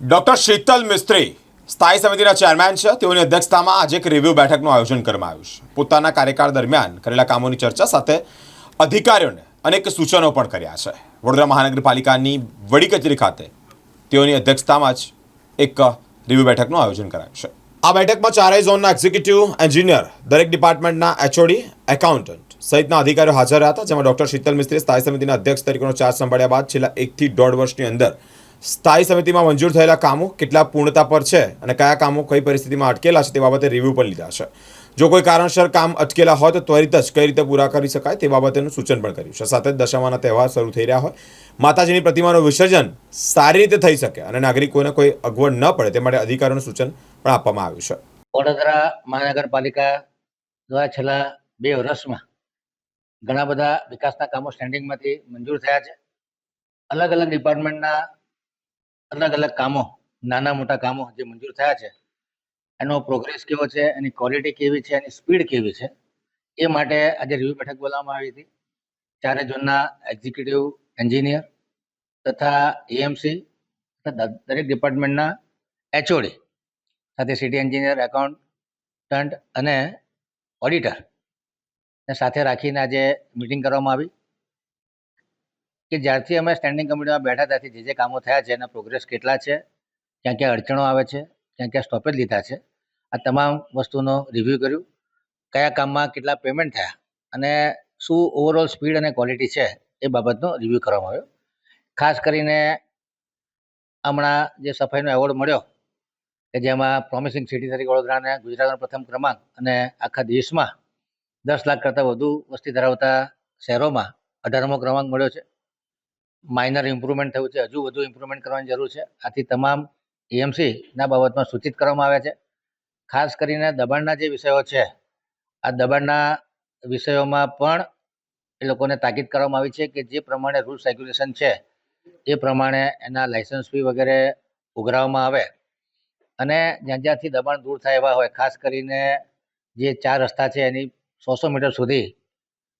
Doctor Sheetal મિસ્ત્રી સ્થાયી સમિતિના chairman છે. તેઓની અધ્યક્ષતામાં આજે એક રિવ્યુ બેઠકનું આયોજન કરવામાં આવ્યું છે. પોતાના કાર્યકાળ દરમિયાન કરેલા કામોની ચર્ચા સાથે અધિકારીઓને અનેક સૂચનો પણ કર્યા છે. વડોદરા મહાનગરપાલિકાની વડી કચેરી ખાતે તેઓની અધ્યક્ષતામાં જ એક રિવ્યુ બેઠકનું આયોજન કરાયું છે. આ બેઠકમાં ચારેય ઝોનના એક્ઝિક્યુટિવ એન્જિનિયર દરેક ડિપાર્ટમેન્ટના એચઓડી એકાઉન્ટન્ટ સહિતના અધિકારીઓ હાજર રહ્યા હતા. જેમાં ડોક્ટર શીતલ મિસ્ત્રી સ્થાયી સમિતિના અધ્યક્ષ તરીકેનો ચાર્જ સંભાળ્યા બાદ છેલ્લા એકથી દોઢ વર્ષની અંદર સ્થાયી સમિતિમાં મંજૂર થયેલા કામો કેટલા પૂર્ણતા પર છે અને કયા કામો કઈ પરિસ્થિતિમાં અટકેલા છે તે બાબતે રિવ્યૂ પણ લીધા છે. જો કોઈ કારણસર કામ અટકેલા હોય તો ત્વરિત જ કઈ રીતે પૂરા કરી શકાય તે બાબતેનું સૂચન પણ કર્યું છે. સાથે જ દશામાના તહેવાર શરૂ થઈ રહ્યા હોય. માતાજીની પ્રતિમાનું વિસર્જન સારી રીતે થઈ શકે અને નાગરિકોને કોઈ અગવડ ન પડે તે માટે અધિકારીઓનું સૂચન પણ આપવામાં આવ્યું છે. વડોદરા મહાનગરપાલિકા દ્વારા છેલ્લા બે વર્ષમાં ઘણા બધા વિકાસના કામો સ્ટેન્ડિંગમાંથી મંજૂર થયા છે. અલગ અલગ ડિપાર્ટમેન્ટના અલગ અલગ કામો નાના મોટા કામો જે મંજૂર થયા છે, એનો પ્રોગ્રેસ કેવો છે, એની ક્વોલિટી કેવી છે, એની સ્પીડ કેવી છે, એ માટે આજે રિવ્યુ બેઠક બોલાવવામાં આવી હતી. ચારે ઝોનના એક્ઝિક્યુટિવ એન્જિનિયર તથા એએમસી તથા દરેક ડિપાર્ટમેન્ટના એચઓડી સાથે સિટી એન્જિનિયર એકાઉન્ટન્ટ અને ઓડિટર સાથે રાખીને આજે મિટિંગ કરવામાં આવી. કે જ્યારથી અમે સ્ટેન્ડિંગ કમિટીમાં બેઠા ત્યારથી જે જે કામો થયા છે, એના પ્રોગ્રેસ કેટલા છે, ક્યાં ક્યાં અડચણો આવે છે, ક્યાં ક્યાં સ્ટોપેજ લીધા છે, આ તમામ વસ્તુનો રિવ્યૂ કર્યું. કયા કામમાં કેટલા પેમેન્ટ થયા અને શું ઓવરઓલ સ્પીડ અને ક્વોલિટી છે, એ બાબતનો રિવ્યૂ કરવામાં આવ્યો. ખાસ કરીને હમણાં જે સફાઈનો એવોર્ડ મળ્યો, કે જેમાં પ્રોમિસિંગ સિટી તરીકે વડોદરાને ગુજરાતનો પ્રથમ ક્રમાંક અને આખા દેશમાં દસ લાખ કરતાં વધુ વસ્તી ધરાવતા શહેરોમાં અઢારમો ક્રમાંક મળ્યો છે. માઇનર ઇમ્પ્રુવમેન્ટ થયું છે, હજુ વધુ ઇમ્પ્રુવમેન્ટ કરવાની જરૂર છે. આથી તમામ એએમસીના બાબતમાં સૂચિત કરવામાં આવ્યા છે. ખાસ કરીને દબાણના જે વિષયો છે, આ દબાણના વિષયોમાં પણ એ લોકોને તાકીદ કરવામાં આવી છે કે જે પ્રમાણે રૂલ્સ રેગ્યુલેશન છે, એ પ્રમાણે એના લાયસન્સ ફી વગેરે ઉઘરાવવામાં આવે. અને જ્યાં જ્યાંથી દબાણ દૂર થાય એવા હોય, ખાસ કરીને જે ચાર રસ્તા છે એની સો સો મીટર સુધી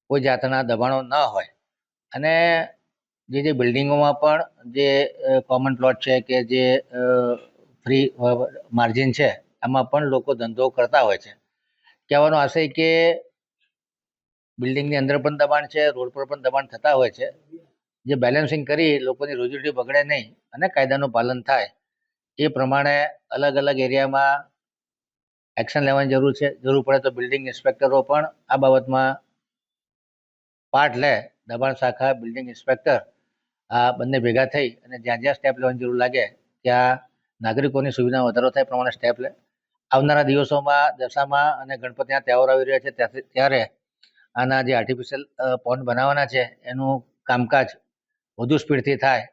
કોઈ જાતના દબાણો ન હોય. અને જે જે બિલ્ડિંગોમાં પણ જે કોમન પ્લોટ છે કે જે ફ્રી માર્જિન છે એમાં પણ લોકો ધંધો કરતા હોય છે. કહેવાનો આશય કે બિલ્ડિંગની અંદર પણ દબાણ છે, રોડ પર પણ દબાણ થતા હોય છે. જે બેલેન્સિંગ કરી લોકોની રોજીરોટી બગડે નહીં અને કાયદાનું પાલન થાય, એ પ્રમાણે અલગ અલગ એરિયામાં એક્શન લેવાની જરૂર છે. જરૂર પડે તો બિલ્ડિંગ ઇન્સ્પેક્ટરો પણ આ બાબતમાં પાર્ટ લે. દબાણ શાખા બિલ્ડિંગ ઇન્સ્પેક્ટર આ બંને ભેગા થઈ અને જ્યાં જ્યાં સ્ટેપ લેવાની જરૂર લાગે, ત્યાં નાગરિકોની સુવિધા વધારો થાય પ્રમાણે સ્ટેપ લે. આવનારા દિવસોમાં, દશામાં અને ગણપતિના તહેવાર આવી રહ્યા છે ત્યારે આના જે આર્ટિફિશિયલ પોન્ડ બનાવવાના છે, એનું કામકાજ વધુ સ્પીડથી થાય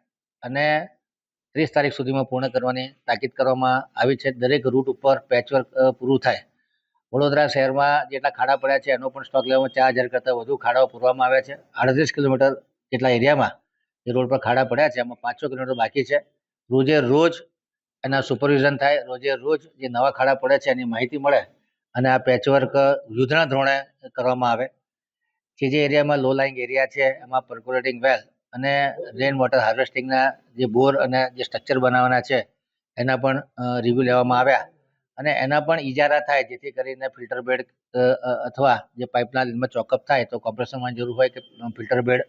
અને ત્રીસ તારીખ સુધીમાં પૂર્ણ કરવાની તાકીદ કરવામાં આવી છે. દરેક રૂટ ઉપર પેચવર્ક પૂરું થાય. વડોદરા શહેરમાં જેટલા ખાડા પડ્યા છે, એનો પણ સ્ટોક લેવામાં ચાર હજાર કરતાં વધુ ખાડાઓ પૂરવામાં આવ્યા છે. આડત્રીસ કિલોમીટર જેટલા એરિયામાં જે રોડ પર ખાડા પડ્યા છે. એમાં પાંચસો કિલોમીટર બાકી છે. રોજે રોજ એના સુપરવિઝન થાય. રોજે રોજ જે નવા ખાડા પડે છે એની માહિતી મળે અને આ પેચવર્ક યુદ્ધના ધોરણે કરવામાં આવે. જે જે એરિયામાં લો લાઇંગ એરિયા છે, એમાં પર્કોલેટિંગ વેલ અને રેન વોટર હાર્વેસ્ટિંગના જે બોર અને જે સ્ટ્રક્ચર બનાવવાના છે, એના પણ રિવ્યૂ લેવામાં આવ્યા. અને એના પણ ઇજારા થાય, જેથી કરીને ફિલ્ટર બેડ અથવા જે પાઇપના લીનમાં ચોકઅપ થાય, તો કોર્પોરેશનમાં જરૂર હોય કે ફિલ્ટર બેડ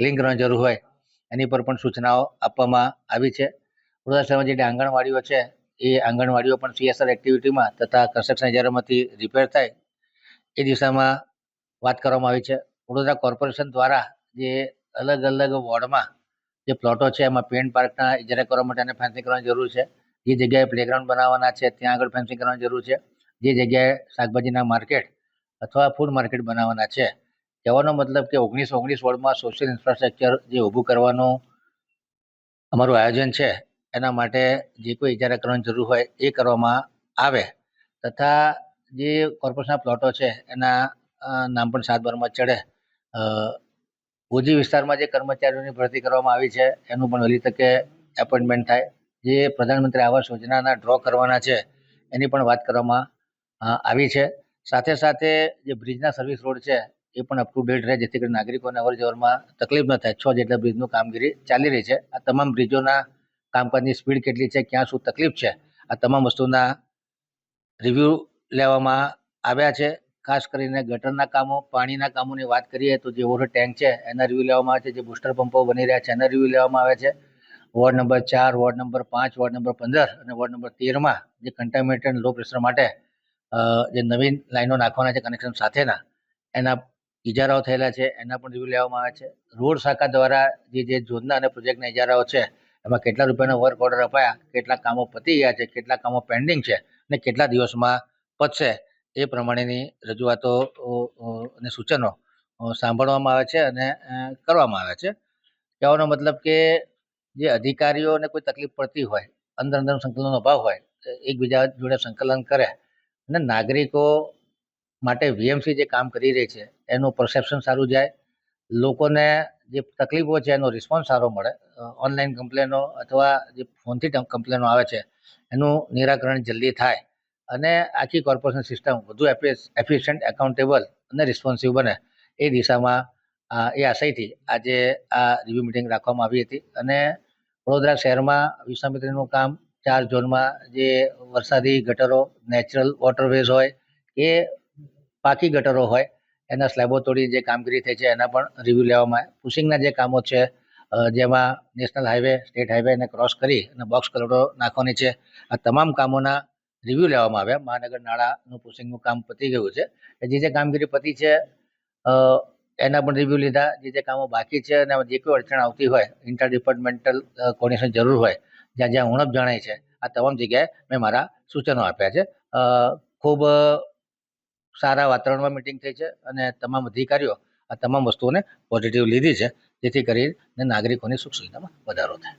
ક્લીન કરવાની જરૂર હોય, એની પર પણ સૂચનાઓ આપવામાં આવી છે. વડોદરા શહેરમાં જે આંગણવાડીઓ છે, એ આંગણવાડીઓ પણ સીએસઆર એક્ટિવિટીમાં તથા કન્સ્ટ્રક્શન એજરમાંથી રિપેર થાય, એ દિશામાં વાત કરવામાં આવી છે. વડોદરા કોર્પોરેશન દ્વારા જે અલગ અલગ વોર્ડમાં જે પ્લોટો છે, એમાં પેન્ટ પાર્કના ઇજારા કરવા માટે એને ફેન્સિંગ કરવાની જરૂર છે. જે જગ્યાએ પ્લેગ્રાઉન્ડ બનાવવાના છે, ત્યાં આગળ ફેન્સિંગ કરવાની જરૂર છે. જે જગ્યાએ શાકભાજીના માર્કેટ અથવા ફૂડ માર્કેટ બનાવવાના છે. કહેવાનો મતલબ કે ઓગણીસો ઓગણીસ વોર્ડમાં સોશિયલ ઇન્ફ્રાસ્ટ્રક્ચર જે ઊભું કરવાનું અમારું આયોજન છે, એના માટે જે કોઈ ઇજારા કરવાની જરૂર હોય એ કરવામાં આવે. તથા જે કોર્પોરેશનના પ્લોટો છે, એના નામ પણ સાત બારમાં ચડે. ભુજી વિસ્તારમાં જે કર્મચારીઓની ભરતી કરવામાં આવી છે, એનું પણ વહેલી તકે એપોઇન્ટમેન્ટ થાય. જે પ્રધાનમંત્રી આવાસ યોજનાના ડ્રો કરવાના છે, એની પણ વાત કરવામાં આવી છે. સાથે સાથે જે બ્રિજના સર્વિસ રોડ છે એ પણ અપ ટુ ડેટ રહે, જેથી કરીને નાગરિકોને અવર જવરમાં તકલીફ ન થાય. છ જેટલા બ્રિજનું કામગીરી ચાલી રહી છે. આ તમામ બ્રિજોના કામકાજની સ્પીડ કેટલી છે, ક્યાં શું તકલીફ છે, આ તમામ વસ્તુના રિવ્યૂ લેવામાં આવ્યા છે. ખાસ કરીને ગટરના કામો, પાણીના કામોની વાત કરીએ તો જે ઓવર ટેન્ક છે, એના રિવ્યૂ લેવામાં આવે છે. જે બુસ્ટર પંપો બની રહ્યા છે, એના રિવ્યૂ લેવામાં આવે છે. વોર્ડ નંબર ચાર વોર્ડ નંબર પાંચ વોર્ડ નંબર પંદર અને વોર્ડ નંબર તેરમાં જે કન્ટામિનેટેડ લો પ્રેશર માટે જે નવીન લાઈનો નાખવાના છે કનેક્શન સાથેના, એના ઇજારાઓ થયેલા છે, એના પણ રિવ્યુ લેવામાં આવે છે. રોડ શાખા દ્વારા જે જે યોજના અને પ્રોજેક્ટના ઇજારાઓ છે, એમાં કેટલા રૂપિયાના વર્ક ઓર્ડર અપાયા, કેટલા કામો પતી ગયા છે, કેટલા કામો પેન્ડિંગ છે અને કેટલા દિવસમાં પતશે, એ પ્રમાણેની રજૂઆતો અને સૂચનો સાંભળવામાં આવે છે અને કરવામાં આવે છે. કહેવાનો મતલબ કે જે અધિકારીઓને કોઈ તકલીફ પડતી હોય, અંદર અંદર સંકલનનો અભાવ હોય એકબીજા જોડે સંકલન કરે અને નાગરિકો માટે વીએમસી જે કામ કરી રહી છે, એનું પરસેપ્શન સારું જાય. લોકોને જે તકલીફો છે, એનો રિસ્પોન્સ સારો મળે. ઓનલાઈન કમ્પ્લેનો અથવા જે ફોનથી કમ્પ્લેનો આવે છે, એનું નિરાકરણ જલ્દી થાય અને આખી કોર્પોરેશન સિસ્ટમ વધુ એફિશિયન્ટ એકાઉન્ટેબલ અને રિસ્પોન્સિવ બને. એ દિશામાં એ આશયથી આજે આ રિવ્યુ મિટિંગ રાખવામાં આવી હતી અને વડોદરા શહેરમાં વિશ્વામિત્રીનું કામ, ચાર ઝોનમાં જે વરસાદી ગટરો નેચરલ વોટરવેઝ હોય કે પાકી ગટરો હોય, એના સ્લેબો તોડી જે કામગીરી થઈ છે, એના પણ રિવ્યૂ લેવામાં આવે પુશિંગના જે કામો છે જેમાં નેશનલ હાઈવે સ્ટેટ હાઈવેને ક્રોસ કરી અને બોક્સ કલરો નાખવાની છે, આ તમામ કામોના રિવ્યૂ લેવામાં આવ્યા. મહાનગર નાળાનું પુશિંગનું કામ પતી ગયું છે. જે જે કામગીરી પતી છે એના પણ રિવ્યૂ લીધા. જે જે કામો બાકી છે અને જે કોઈ અડચણ આવતી હોય ઇન્ટર ડિપાર્ટમેન્ટલ કોર્ડિનેશન જરૂર હોય, જ્યાં જ્યાં ઉણપ જણાય છે, આ તમામ જગ્યાએ મેં મારા સૂચનો આપ્યા છે. ખૂબ સારા વાતાવરણમાં મિટિંગ થઈ છે અને તમામ અધિકારીઓ આ તમામ વસ્તુઓને પોઝિટિવ લીધી છે, જેથી કરીને નાગરિકોની સુખ સુવિધામાં વધારો થાય.